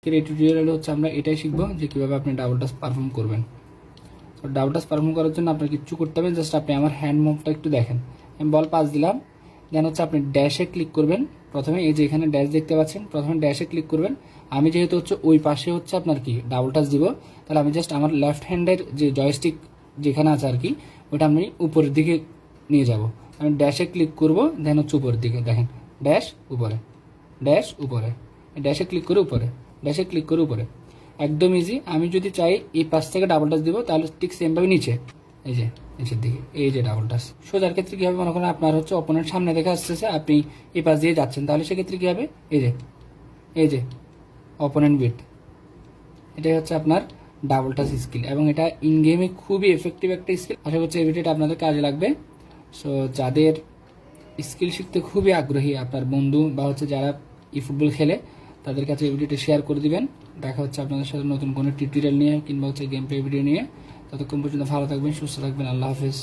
আজকের এই টিউটোরিয়ালে হচ্ছে আমরা এটাই শিখব যে কীভাবে আপনি ডাবল টাচ পারফর্ম করবেন। তো ডাবল টাচ পারফর্ম করার জন্য আপনার কিচ্ছু করতে হবে জাস্ট আপনি আমার হ্যান্ড মুভটা একটু দেখেন। আমি বল পাস দিলাম দেন হচ্ছে আপনি ড্যাশে ক্লিক করবেন। প্রথমে এই যে এখানে ড্যাশ দেখতে পাচ্ছেন, প্রথমে ড্যাশে ক্লিক করবেন। আমি যেহেতু হচ্ছে ওই পাশে হচ্ছে আপনার কি ডাবল টাচ দিব, তাহলে আমি জাস্ট আমার লেফট হ্যান্ডের যে জয়স্টিক যেখানে আছে আর কি, ওটা আমি উপরের দিকে নিয়ে যাব। আমি ড্যাশে ক্লিক করব দেন হচ্ছে উপরের দিকে দেখেন ড্যাশ উপরে ড্যাশ উপরে। ড্যাশে ক্লিক করে উপরে। ড্যাশে ক্লিক করে উপরে। একদম ইজি আমি যদি চাই এই পাশ থেকে ডাবল টাচ দিব, তাহলে ঠিক সেমভাবে নিচে। এই যে, নিচের দিকে। এই যে ডাবল টাচ সোজার ক্ষেত্রে কি হবে, মনে করেন আপনার হচ্ছে অপোনেন্ট সামনে দেখে আসতেছে আপনি এই পাশ দিয়ে যাচ্ছেন, তাহলে সেক্ষেত্রে কি হবে? এই যে এই যে অপোনেন্ট বিট এটাই হচ্ছে আপনার ডাবল টাচ স্কিল এবং এটা ইন গেমে খুবই এফেক্টিভ একটা স্কিল আশা করছি এই ভিডিওটা আপনাদের কাজে লাগবে। সো যাদের স্কিল শিখতে খুবই আগ্রহী আপনার বন্ধু বা হচ্ছে যারা ই ফুটবল খেলে তাদের কাছে এই ভিডিওটি শেয়ার করে দিবেন। দেখা হচ্ছে আপনাদের সাথে নতুন কোনো টিউটোরিয়াল নিয়ে কিংবা হচ্ছে গেম প্লে ভিডিও নিয়ে। ততক্ষণ পর্যন্ত ভালো থাকবেন, সুস্থ থাকবেন, আল্লাহ হাফেজ।